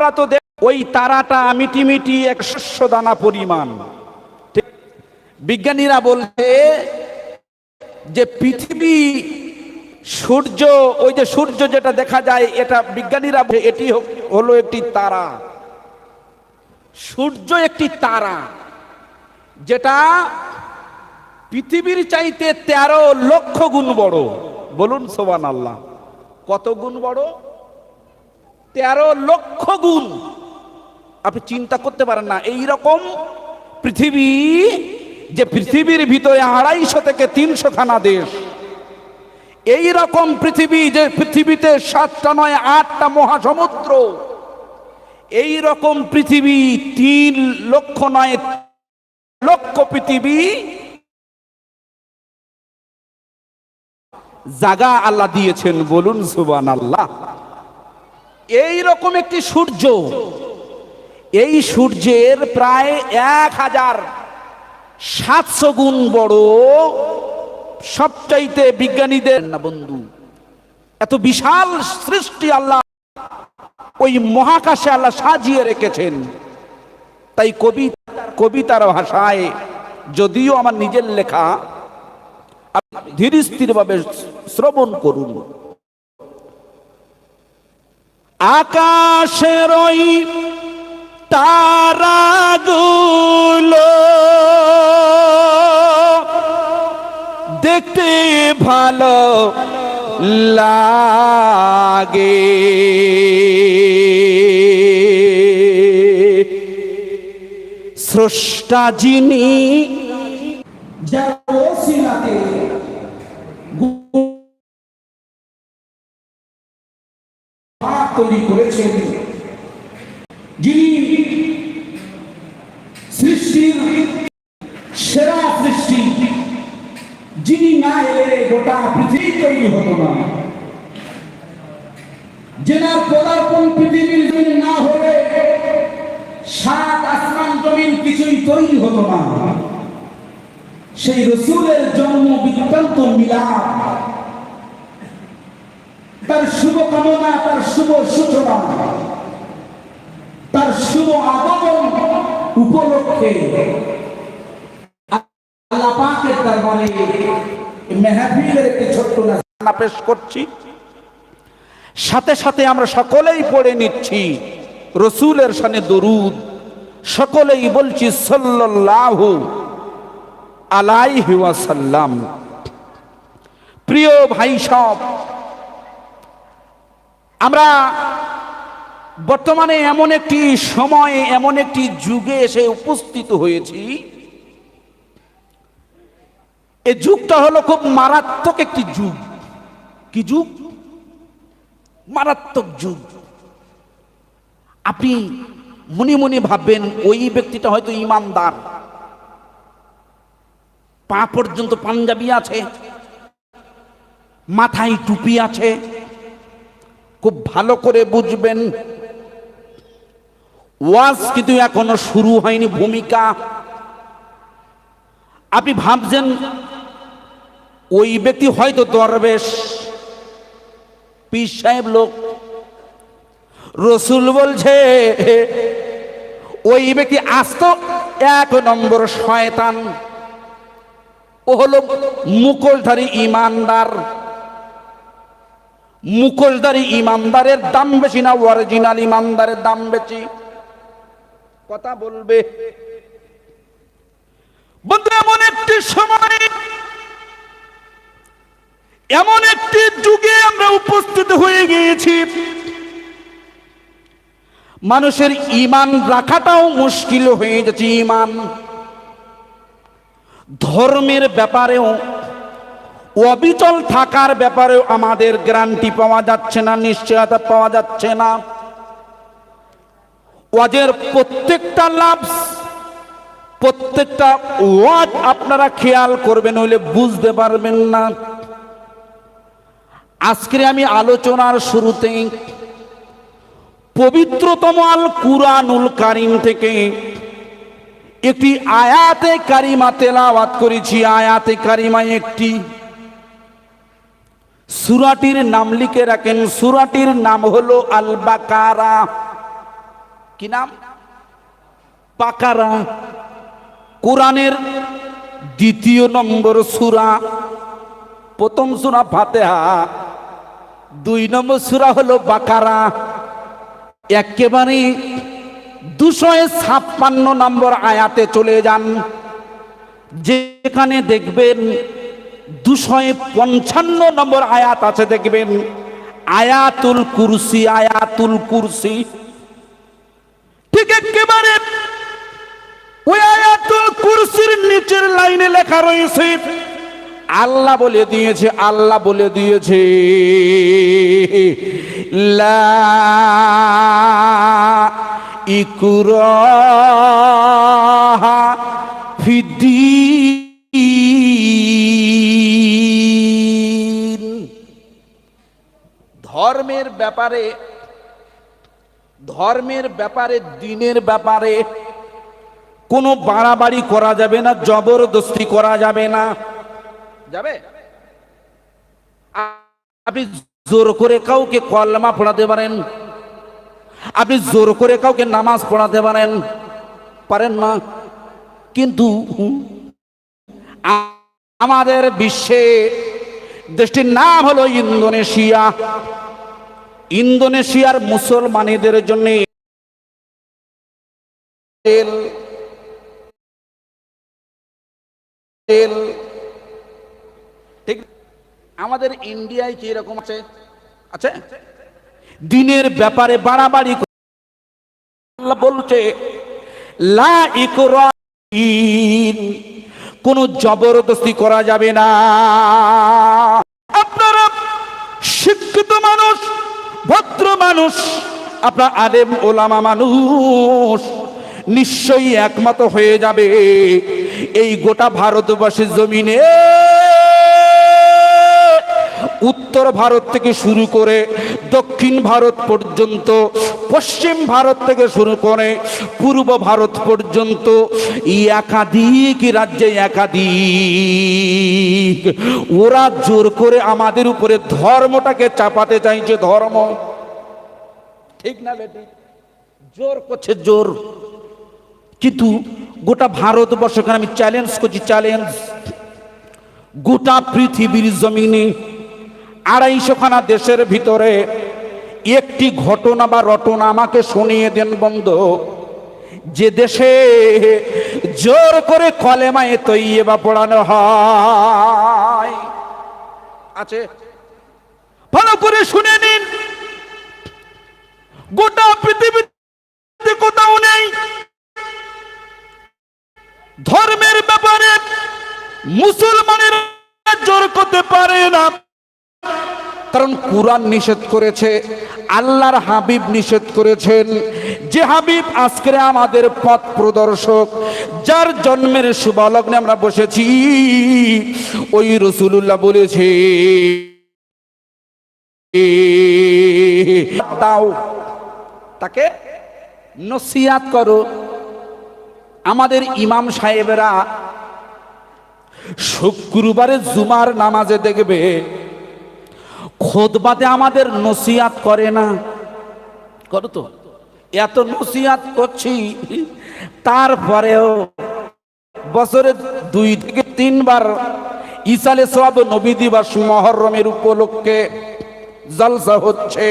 তারা তো ওই তারাটা এক শস্য দানা পরিমাণ বিজ্ঞানীরা বলছে যে পৃথিবী সূর্য, ওই যে সূর্য যেটা দেখা যায়, এটা বিজ্ঞানীরা এটি হলো একটি তারা। সূর্য একটি তারা, যেটা পৃথিবীর চাইতে তেরো লক্ষ গুণ বড়। বলুন সোবান আল্লাহ কত গুণ বড়? তেরো লক্ষ গুণ। আপনি চিন্তা করতে পারেন না এই রকম পৃথিবী যে পৃথিবীর ভিতরে আড়াইশো থেকে তিনশো খানা দেশ। এই রকম পৃথিবী যে পৃথিবীতে সাতটা নয়, আটটা মহাসমুদ্র। এই রকম পৃথিবী তিন লক্ষ নয়, লক্ষ পৃথিবী। জাগা আল্লাহ দিয়েছেন, বলুন সুবান আল্লাহ এই রকম একটি সূর্য, এই সূর্যের প্রায় এক হাজার সাতশো গুণ বড়, সবচাইতে বিজ্ঞানীদের না বন্ধু, এত বিশাল সৃষ্টি আল্লাহ ওই মহাকাশে আল্লাহ সাজিয়ে রেখেছেন। তাই কবি, কবিতার ভাষায় যদিও আমার নিজের লেখা ধীর স্থির ভাবে শ্রবণ করুন। আকাশের ওই তারাগুলো দেখতে ভালো লাগে। স্রষ্টা যিনি তৈরি করেছেন। যিনি সৃষ্টির সেরা সৃষ্টি, যিনি না এলে গোটা পৃথিবী তৈরি হতো না। পদার্পণ পৃথিবীর না হলে সাত আসমান জমিন কিছুই তৈরি হতো না। সেই রসুলের জন্ম বৃত্তান্ত মিলাপ তার শুভ কামনা, তার শুভ সূচনা, তার শুভ আগমন উপলক্ষে একটি ছোট্ট পেশ করছি। সাথে সাথে আমরা সকলেই পড়ে নিচ্ছি রসুলের সানে দরুদ। সকলেই বলছি সাল্লাল্লাহু ওয়াসাল্লাম। প্রিয় ভাই সব আমরা বর্তমানে এমন একটি সময়ে, এমন একটি যুগে এসে উপস্থিত হয়েছি। এই যুগটা হলো খুব মারাত্মক একটি যুগ। কি যুগ? মারাত্মক যুগ। আপনি মনে মনে ভাববেন, ওই ব্যক্তিটা হয়তো ইমানদার। পা পর্যন্ত পাঞ্জাবি আছে, মাথায় টুপি আছে খুব ভালো করে বুঝবেন। ওয়াজ কিন্তু এখনও শুরু হয়নি, ভূমিকা। আপনি ভাবছেন, ওই ব্যক্তি হয়তো দরবেশ, পীর সাহেব লোক। রসুল বলছে, ওই ব্যক্তি আস্ত এক নম্বর শয়তান। ও হলো মুখোশধারী ইমানদার। মুখোশধারী ইমানদারের দাম বেশি না অরিজিনাল ইমানদারের দাম বেশি। কথা বলবে। এমন একটি সময়, এমন একটি যুগে আমরা উপস্থিত হয়ে গিয়েছি। মানুষের ইমান রাখাটাও মুশকিল হয়ে যাচ্ছে, ইমান। ধর্মের ব্যাপারেও অবিচল থাকার ব্যাপারেও আমাদের গ্যারান্টি পাওয়া যাচ্ছে না, নিশ্চয়তা পাওয়া যাচ্ছে না। ওয়াজের প্রত্যেকটা লাভ প্রত্যেকটা ওয়াজ আপনারা খেয়াল করবেন, হইলে বুঝতে পারবেন না। আজকে আমি আলোচনার শুরুতেই পবিত্রতম আল কুরআনুল কারিম থেকে একটি আয়াতে কারিমা তেলাওয়াত করেছি। আয়াতে কারিমা একটি সুরাটির নাম লিখে রাখেন, সুরাটির নাম হলো আল বাকারা কি নাম? পাকারা কোরআনের দ্বিতীয় নম্বর সুরা। প্রথম সুরা ফাতেহা, দুই নম্বর সুরা হলো বাকারা। একেবারে দুশো ছাপ্পান্ন নম্বর আয়াতে চলে যান। যেখানে দেখবেন দুশো পঞ্চান্ন নম্বর আয়াত আছে, দেখবেন। আয়াতুল কুরসি আয়াতুল কুরসি। ঠিক একেবারে ওই আয়াতুল কুরসির নিচের লাইনে লেখা রয়েছে, আল্লাহ বলে দিয়েছে, আল্লাহ বলে দিয়েছে, লা ইকুরাহা ফিদ্দিন। ধর্মের ব্যাপারে ধর্মের ব্যাপারে, দিনের ব্যাপারে কোনো বাড়াবাড়ি করা যাবে না, জবরদস্তি করা যাবে না। যাবে? আপনি জোর করে কাউকে কলমা পড়াতে পারেন, আপনি জোর করে কাউকে নামাজ পড়াতে পারেন পারেন না। কিন্তু আমাদের বিশ্বে দেশটির নাম হলো ইন্দোনেশিয়া। ইন্দোনেশিয়ার মুসলমানেদের জন্য ঠিক, আমাদের ইন্ডিয়ায় কি এরকম আছে? আছে? দিনের ব্যাপারে বাড়াবাড়ি বলছে, লা কোন জবরদস্তি করা যাবে না আপনারা শিক্ষিত মানুষ ভদ্র মানুষ আপনার আদেম ওলামা মানুষ নিশ্চয়ই একমত হয়ে যাবে। এই গোটা ভারতবর্ষের জমিনে উত্তর ভারত থেকে শুরু করে দক্ষিণ ভারত পর্যন্ত, পশ্চিম ভারত থেকে শুরু করে পূর্ব ভারত পর্যন্ত একাধিক রাজ্যে একাধিক ওরা জোর করে আমাদের উপরে ধর্মটাকে চাপাতে চাইছে, ধর্ম। ঠিক না বেটি? জোর করছে জোর। কিন্তু গোটা ভারতবর্ষকে আমি চ্যালেঞ্জ করছি চ্যালেঞ্জ গোটা পৃথিবীর জমিনে আড়াইশোখানা দেশের ভিতরে একটি ঘটনা বা রটনা আমাকে শুনিয়ে দেন বন্ধ। যে দেশে জোর করে কলেমায় তৈয়ে বা পড়ানো হয়। আছে? ভালো করে শুনে নিন। গোটা পৃথিবীতে কোথাও নেই। ধর্মের ব্যাপারে মুসলমানের জোর করতে পারে না। কারণ কোরআন নিষেধ করেছে, আল্লাহর হাবিব নিষেধ করেছেন। যে হাবিব আজকে আমাদের পথ প্রদর্শক, যার জন্মের শুভালগ্নে আমরা বসেছি, ওই রসুল্লাহ বলেছে, দাও, তাকে নসিয়াত করো। আমাদের ইমাম সাহেবেরা শুক্রবারে জুমার নামাজে দেখবে খোদবাতে আমাদের নসিয়াত করে না। করো তো। এত নসিয়াত করছি, তারপরেও বছরে দুই থেকে তিনবার ইসালে সব নবী দিবস মহরমের উপলক্ষে জলসা হচ্ছে।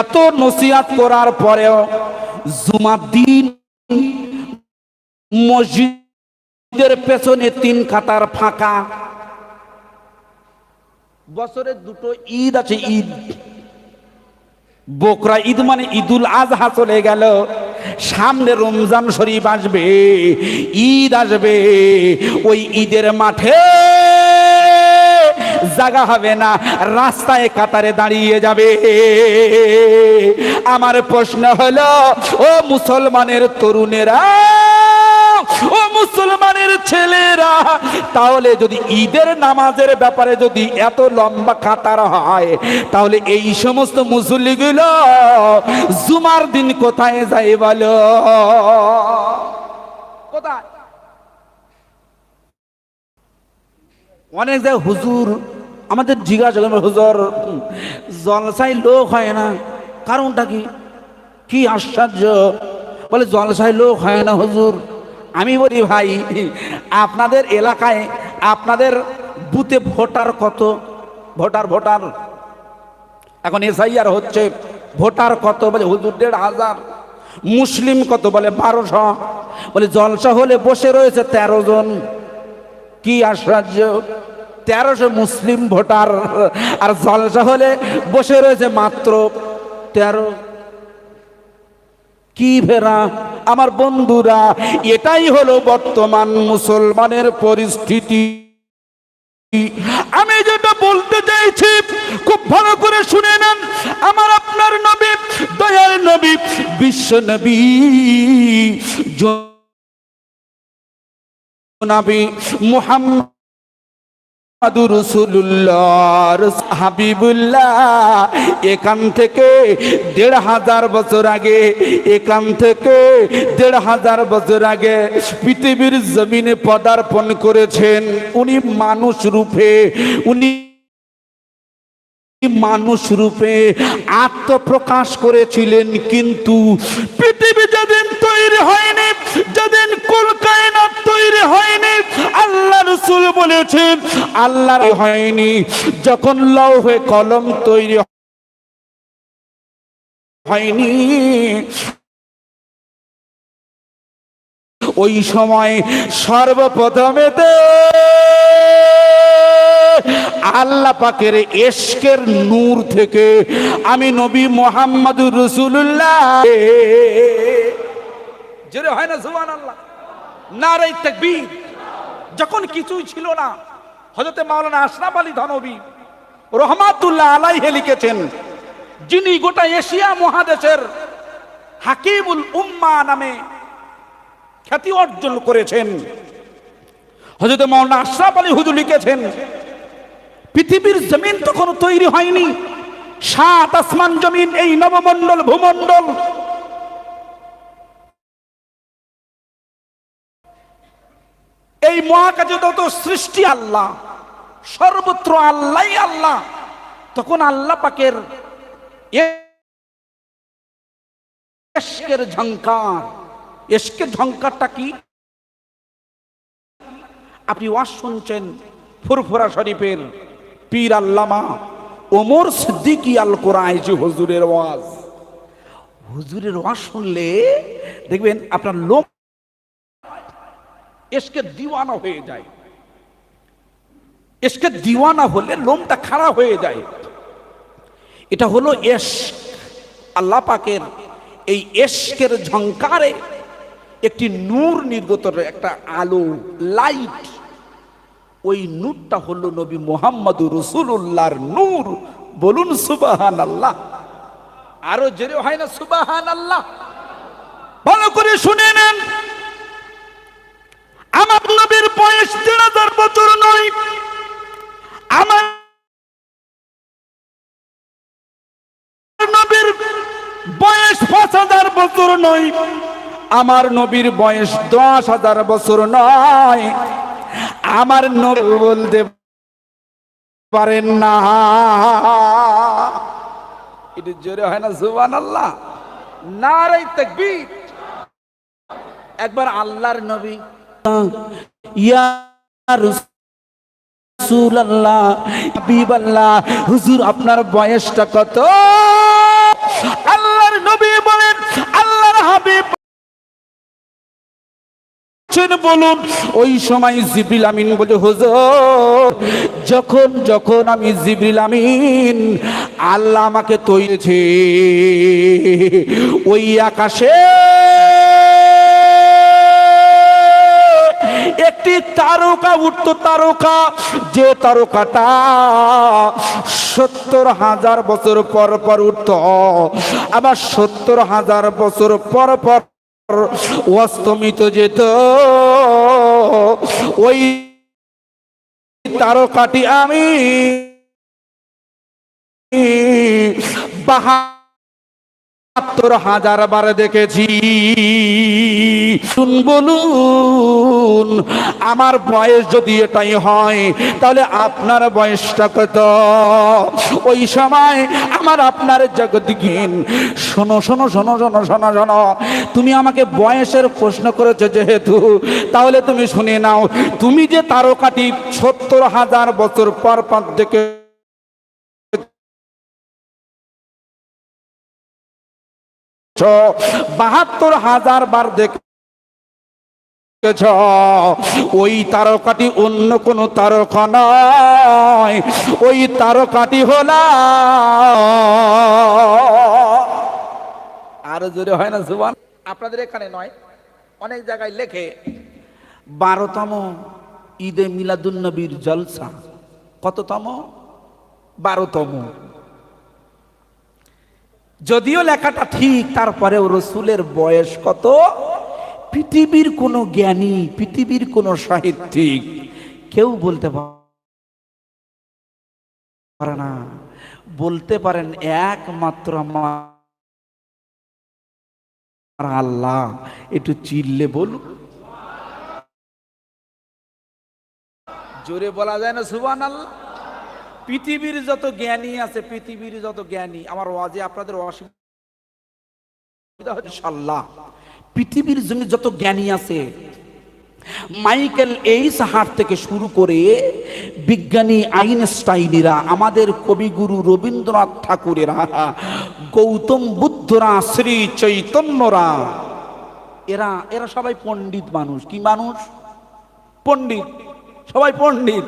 এত নসিয়াত করার পরেও জুমার দিন মসজিদের পেছনে তিন কাতার ফাঁকা। বছরে দুটো ঈদ আছে, ঈদ। বকরা ঈদ মানে ঈদুল আজহা চলে গেল। সামনে রমজান শরীফ আসবে, ঈদ আসবে। ওই ঈদের মাঠে জাগা হবে না, রাস্তায় কাতারে দাঁড়িয়ে যাবে। আমার প্রশ্ন হলো, ও মুসলমানের তরুণেরা ও মুসলমানের ছেলেরা, তাহলে যদি ঈদের নামাজের ব্যাপারে যদি এত লম্বা কাতার হয়, তাহলে এই সমস্ত মুসল্লিগুলো জুমার দিন কোথায় যায় বলো? কোথায়? অনেক জায়গায় হুজুর, আমাদের জিজ্ঞাসা হুজুর জলসাই লোক হয় না, কারণটা কি? কি আশ্চর্য। বলে, জলসায় লোক হয় না, হুজুর। আমি বলি, ভাই, আপনাদের এলাকায় আপনাদের বুথে ভোটার কত? Voter voter. এখন এসআইআর হচ্ছে, ভোটার কত বলে? হুজুর দেড় হাজার। মুসলিম কত বলে? বারোশো। বলে, জলসা হলে বসে রয়েছে তেরো জন। কি আশ্চর্য। তেরোশো মুসলিম ভোটার। আর জলসা হলে বসে রয়েছে মাত্র তেরো কি ফেরা আমার বন্ধুরা, এটাই হলো বর্তমান মুসলমানের পরিস্থিতি। আমি যেটা বলতে চাইছি, খুব ভালো করে শুনে নেন। আমার আপনার নবী দয়ার নবী, বিশ্ব নবী নবী মুহাম্মদ হাবিবুল্লাহ। এখান থেকে দেড় হাজার বছর আগে, এখান থেকে দেড় হাজার বছর আগে পৃথিবীর জমিনে পদার্পণ করেছেন। উনি মানুষ রূপে, উনি মানুষ রূপে আত্মপ্রকাশ করেছিলেন কিন্তু পৃথিবী যেদিন তৈরি হয়নি, যেদিন কলকায়নাত তৈরি হয়নি, আল্লাহ রসুল বলেছেন, আল্লাহর হয়নি। যখন লৌহে কলম তৈরি হয়নি, ওই সময় সর্বপ্রথমেতে আল্লাহ পাকের এশকের নূর থেকে আমি নবী মোহাম্মদুর রসুল্লাহ জোরে হয় না জুবান আল্লাহ নারাই তাকবীর। যখন কিছুই ছিল না হজরতে মাওলানা আশরাফ আলী ধনবী রহমাতুল্লাহ আলাইহে লিখেছেন, যিনি গোটা এশিয়া মহাদেশের হাকিমুল উম্মা নামে খ্যাতি অর্জন করেছেন। হজরত মাওলানা আশরাফ আলী হুজুর লিখেছেন পৃথিবীর জমিন তখন তৈরি হয়নি। সাত আসমান জমিন, এই নবমণ্ডল, ভূমণ্ডল। এই মহাকাশে তত সৃষ্টি আল্লাহ, সর্বত্র আল্লাহ আল্লাহ, তখন আল্লাহ পাকের এশকের ঝঙ্কার এশকের ঝঙ্কারটা কি? আপনি ওয়াজ শুনছেন ফুরফুরা শরীফের। পীর আল্লামা ওমর সিদ্দিকি আল কোরআজি হুজুরের ওয়াজ। হুজুরের ওয়াজ শুনলে দেখবেন আপনার লোক এসকে দিওয়ানা হয়ে যায়। এসকে দিওয়ানা হলে লোমটা খাড়া হয়ে যায়। এটা হলো এশ আল্লাহ পাকের এই এশকের ঝঙ্কারে একটি নূর নির্গত একটা আলো লাইট ওই নূরটা হলো নবী মোহাম্মদ রসুল্লাহর নূর। বলুন সুবাহান আল্লাহ আরও জেরে হয় না সুবাহান আল্লাহ ভালো করে শুনে নেন। আমার নবীর বয়স দেড় হাজার বছর নয়। আমার নবীর বয়স পাঁচ হাজার বছর নয়। আমার নবীর বয়স দশ হাজার বছর নয়। আমার নবী বলতে পারেন না। এটা জোরে হয় না সুবান আল্লাহ নারাই তাকবীর। একবার আল্লাহর নবী ইয়া হুজুর, আপনার বয়সটা কত? আল্লাহর নবী বলেন, আল্লাহর হাবিব বলুন, ওই সময় জিবিল আমিন বলে, হুজুর, যখন যখন আমি জিবিল আমিন, আল্লাহ আমাকে তৈরিছে, ওই আকাশে একটি তারকা, উঠত তারকা, যে তারকাটা সত্তর হাজার বছর পর পর উঠত। আবার সত্তর হাজার বছর পর পর অস্তমিত যেত ওই তারকাটি আমি বাহা বাহাত্তর হাজার বার দেখেছি। বলুন, আমার বয়স যদি এটাই হয়, তাহলে আপনার বয়সটা কত? ওই সময় আমার আপনার জগৎগীন। শোনো শোনো শোনো শোনো শোনো শোনো, তুমি আমাকে বয়সের প্রশ্ন করেছ যেহেতু, তাহলে তুমি শুনে নাও। তুমি যে তারকাটি সত্তর হাজার বছর পর পর দেখে বাহাত্তর হাজার বার দেখেছ। ওই তারকাটি অন্য কোন তারকা নয়। ওই তারকাটি হল আরও জোরে হয় না সুবান আপনাদের এখানে নয়, অনেক জায়গায় লেখে, বারোতম ঈদে মিলাদুন্নবীর জলসা। কততম? বারোতম। যদিও লেখাটা ঠিক, তারপরেও রসুলের বয়স কত? পৃথিবীর কোনো জ্ঞানী, পৃথিবীর কোনো সাহিত্যিক কেউ বলতে পারে না। বলতে পারেন একমাত্র আল্লাহ। একটু চিল্লে বলুন। জোরে বলা যায় না সুবান আল্লাহ পৃথিবীর যত জ্ঞানী আছে, পৃথিবীর যত জ্ঞানী, আমার ওয়াজে আপনাদের অসুবিধা পৃথিবীর জন্য যত জ্ঞানী আছে, মাইকেল এইস হাট থেকে শুরু করে বিজ্ঞানী আইনস্টাইনেরা, আমাদের কবিগুরু রবীন্দ্রনাথ ঠাকুরেরা, গৌতম বুদ্ধরা, শ্রী চৈতন্যরা, এরা এরা সবাই পণ্ডিত মানুষ। কি মানুষ? পণ্ডিত। সবাই পণ্ডিত।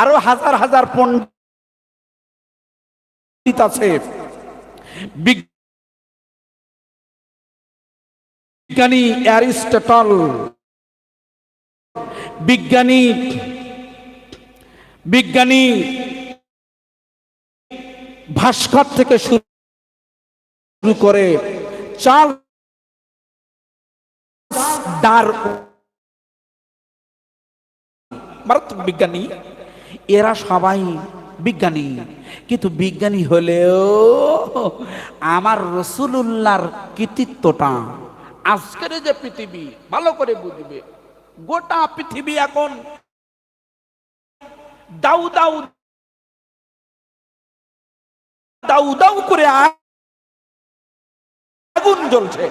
আরও হাজার হাজার পণ্ডিত আছে। বিজ্ঞানী অ্যারিস্টটল, বিজ্ঞানী বিজ্ঞানী ভাস্কর থেকে শুরু করে চার ডার ভারত বিজ্ঞানী, এরা সবাই বিজ্ঞানী। কিন্তু বিজ্ঞানী হলেও আমার রসুল্লাহর কৃতিত্বটা আজকের যে পৃথিবী, ভালো করে বুঝবে। গোটা পৃথিবী এখন দাউ দাউ দাউ দাউ করে আগুন জ্বলছে।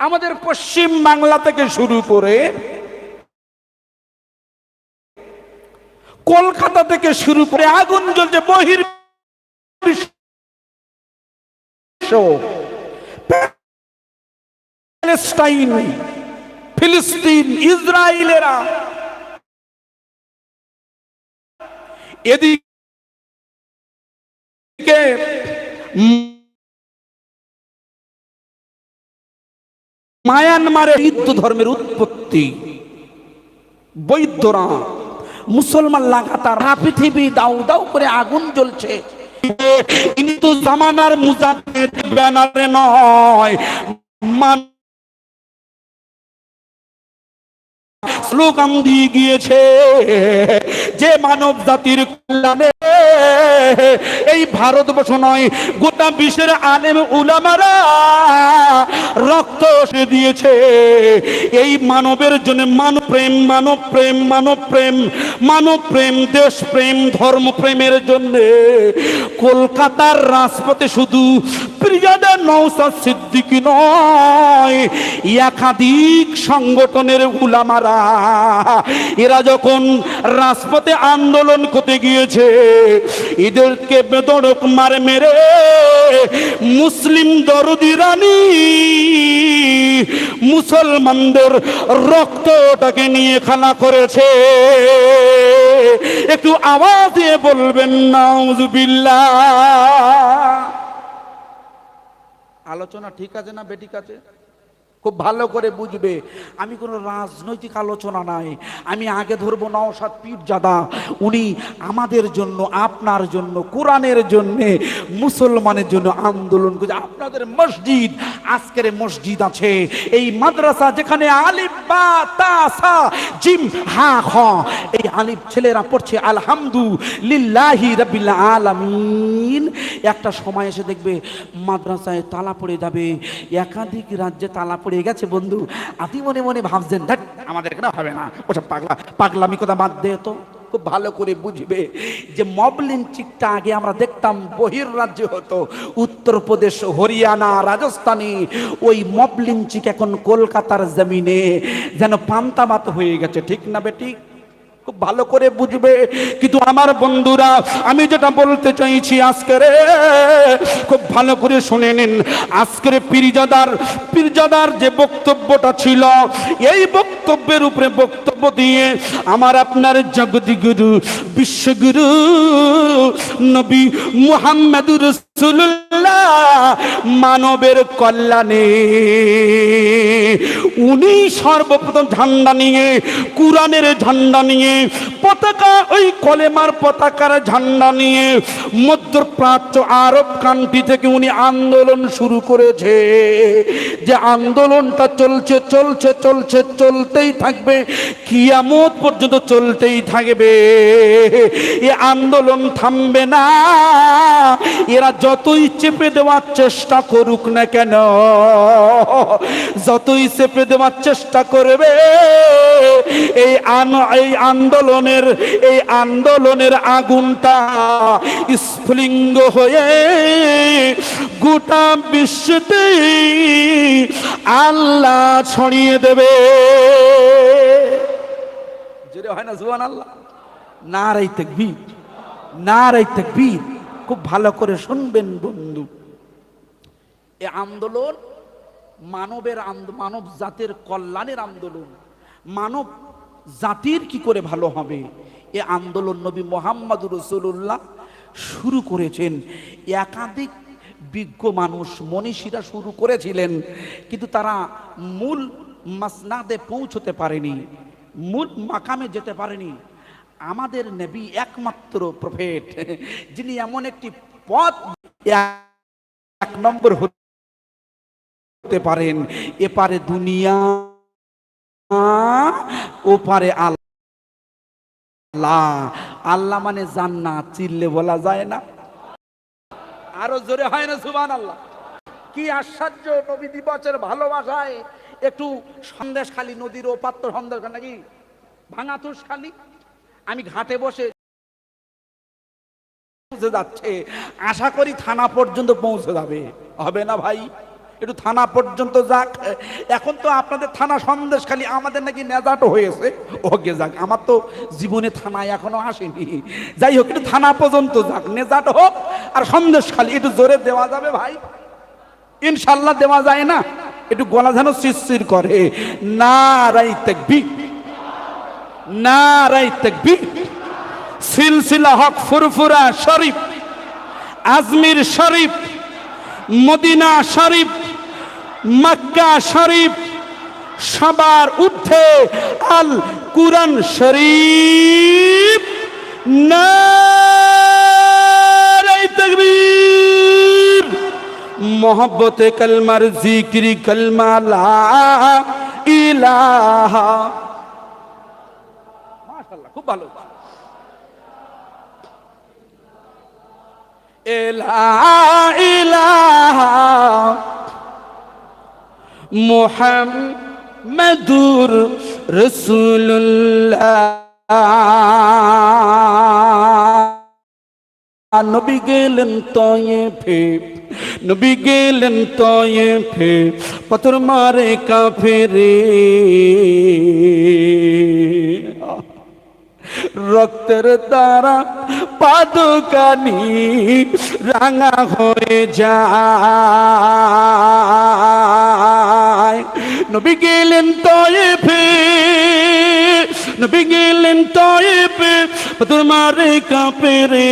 আমাদের পশ্চিম বাংলা থেকে শুরু করে কলকাতা থেকে শুরু করে আগুন জ্বলছে, বহির ফিলিস্তিন, ইসরায়েলেরা এদিকে মায়ানমারের হিন্দু ধর্মের উৎপত্তি, বৈদ্যরা মুসলমান লাগাতার পৃথিবী দাউ দাউ করে আগুন জ্বলছে। কিন্তু জামানার মুজাহিদ ব্যানারে নয়, মান স্লোগান দিয়ে গিয়েছে যে মানব জাতির কল্যাণে এই ভারতবর্ষ নয়, গোটা বিশ্বের আলেম উলামারা রক্ত সে দিয়েছে। এই মানবের জন্য মানব প্রেম মানব প্রেম মানব প্রেম মানব প্রেম, দেশ প্রেম, ধর্ম প্রেমের জন্য কলকাতার রাজপথে শুধু প্রিয়াদা নৌসাদ সিদ্দিকি নয়, একাধিক সংগঠনের উলামারা, এরা যখন রাজপথে আন্দোলন করতে গিয়েছে এদেরকে বেদরক মারে মেরে। মুসলিম দরদি রানী, মুসলমানদের রক্তটাকে নিয়ে খানা করেছে। একটু আওয়াজ বলবেন, নাউজুবিল্লাহ। আলোচনা ঠিক আছে না বেঠিক আছে? খুব ভালো করে বুঝবে। আমি কোনো রাজনৈতিক আলোচনা নাই। আমি আগে ধরবো নওশাদ পীরজাদা। উনি আমাদের জন্য, আপনার জন্য, কোরআনের জন্য, মুসলমানের জন্য আন্দোলন করছে। আপনাদের মসজিদ, আজকের মসজিদ আছে। এই মাদ্রাসা যেখানে আলিফ, বা, তা, সা, জিম, হা খ এই আলিফ ছেলেরা পড়ছে, আলহামদু লিল্লাহি রাব্বিল আলামিন। একটা সময় এসে দেখবে মাদ্রাসায় তালা পড়ে যাবে। একাধিক রাজ্যে তালা পড়ে গেছে বন্ধু। আপনি মনে মনে ভাবছেন ধ্যাট আমাদের এখানে হবে না। ওসব পাগলা, পাগলামি কথা বাদ দে তো। খুব ভালো করে বুঝবে যে মবলিন চিকটা আগে আমরা দেখতাম বহির রাজ্যে হতো। উত্তরপ্রদেশ, হরিয়ানা, রাজস্থানে। ওই মবলিন চিক এখন কলকাতার জমিনে। যেন পান্তামাত হয়ে গেছে, ঠিক না বেঠিক খুব ভালো করে বুঝবে। কিন্তু আমার বন্ধুরা, আমি যেটা বলতে চাইছি আজকের খুব ভালো করে শুনে নিন। আজকের পীরজাদার পীরজাদার যে বক্তব্যটা ছিল, এই বক্তব্যের উপরে বক্তব্য দিয়ে আমার আপনার জগদিগুরু বিশ্বগুরু, নবী মুহাম্মদুর মানবের কল্যাণে উনি সর্বপ্রথম ঝান্ডা নিয়ে, কোরআনের ঝান্ডা নিয়ে, পতাকা, ওই কলেমার পতাকার ঝান্ডা নিয়ে মধ্যপ্রাচ্য আরব কান্ট্রি থেকে উনি আন্দোলন শুরু করেছে। যে আন্দোলনটা চলছে চলছে চলছে, চলতেই থাকবে। কিয়ামত পর্যন্ত চলতেই থাকবে। এ আন্দোলন থামবে না। এরা যতই চেপে দেওয়ার চেষ্টা করুক না কেন, যতই চেপে দেওয়ার চেষ্টা করবে, এই এই আন্দোলনের এই আন্দোলনের আগুনটা স্ফুলিঙ্গ হয়ে গোটা বিশ্বতে আল্লাহ ছড়িয়ে দেবে। জোরে হয় না জুয়ান আল্লাহ না রাই তাকবীর না রাই তাকবীর, খুব ভালো করে শুনবেন বন্ধু। এ আন্দোলন মানবের মানব জাতির কল্যাণের আন্দোলন। মানব জাতির কি করে ভালো হবে? এ আন্দোলন নবী মোহাম্মদ রসুল্লাহ শুরু করেছেন। একাধিক বিজ্ঞ মানুষ, মনীষীরা শুরু করেছিলেন, কিন্তু তারা মূল মাসনাদে পৌঁছতে পারেনি। মূল মাকামে যেতে পারেনি। আমাদের নবী একমাত্র প্রফেট, যিনি এমন একটি পথ এক নম্বর হতে পারেন। এপারে দুনিয়া, ওপারে আল্লাহ। আল্লাহ মানে জান্নাত, চিল্লে বলা যায় না। আরও জোরে হয় না সুবান আল্লাহ কি আশ্চর্য, নবী দিবসের ভালোবাসায় একটু সন্দেশ খালি, নদীর ওপাত্র সন্দেশ নাকি? ভাঙাতুস খালি? আমি ঘাটে বসে পৌঁছে যাচ্ছে। আশা করি থানা পর্যন্ত পৌঁছে যাবে। হবে না ভাই? একটু থানা পর্যন্ত যাক। এখন তো আপনাদের থানা সন্দেশ খালি, আমাদের নাকি নেজাটো হয়েছে। ওকে যাক, আমার তো জীবনে থানায় এখনও আসেনি। যাই হোক, একটু থানা পর্যন্ত যাক, নেজাট হোক আর সন্দেশ খালি, একটু জোরে দেওয়া যাবে ভাই। ইনশাল্লাহ দেওয়া যায় না। একটু গলা যেন শিরশির করে। না রাই তেকবি না রাই তেকবি সিলসিলা হক ফুরফুরা শরীফ, আজমির শরীফ, মদিনা শরীফ, মক্কা শরীফ, সবার ঊর্ধ্বে আল কুরআন শরীফ। নারাই মোহব্বতে কলমার জিক্রি কলমা লা ইলাহা মাশাআল্লাহ খুব ভালো ইলাহা ইলাহা মুহাম্মাদুর রাসূলুল্লাহ নবী গেলেন তয়েফে নবী গেলেন তয়েফে পাথর মারে কাফেরে। রক্তের দ্বারা পাদকানি রাঙা হয়ে যায়। নবী গেলেন তয়েফে নবী গেলেন তয়েফে তোমার কাপে রে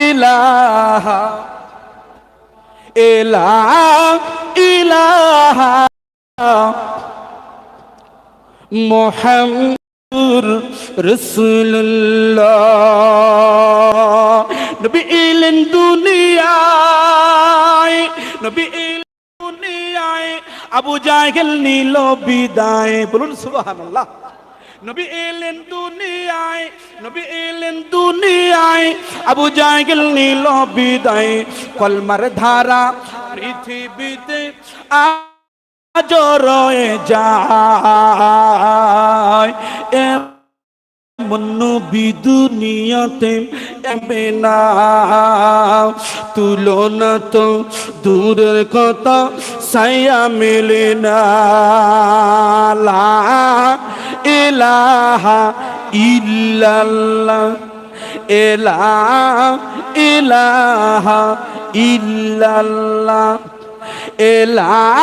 ইলাহা ইলাহা, মোহাম্মদুর রসুল্লাহ নবী এলেন দুনিয়ায়, নবী এলেন দুনিয়ায়। আবু জাহেল নিল বিদায়। বলুন সুবহানাল্লাহ। নবী এলেন দুনিয়ায়, নবী এলেন দুনিয়ায়। আবু জাহেল নীল বিদায়, কলমার ধারা পৃথিবীতে আজ রয়ে যায়। মন্নবী দুনিয়াতে এবে না। তুলনা তো দূরের কথা সায়া মেলে না। লা ইলাহা ইল্লাল্লাহ। এলা ইলাহা ইল্লাল্লাহ। এলা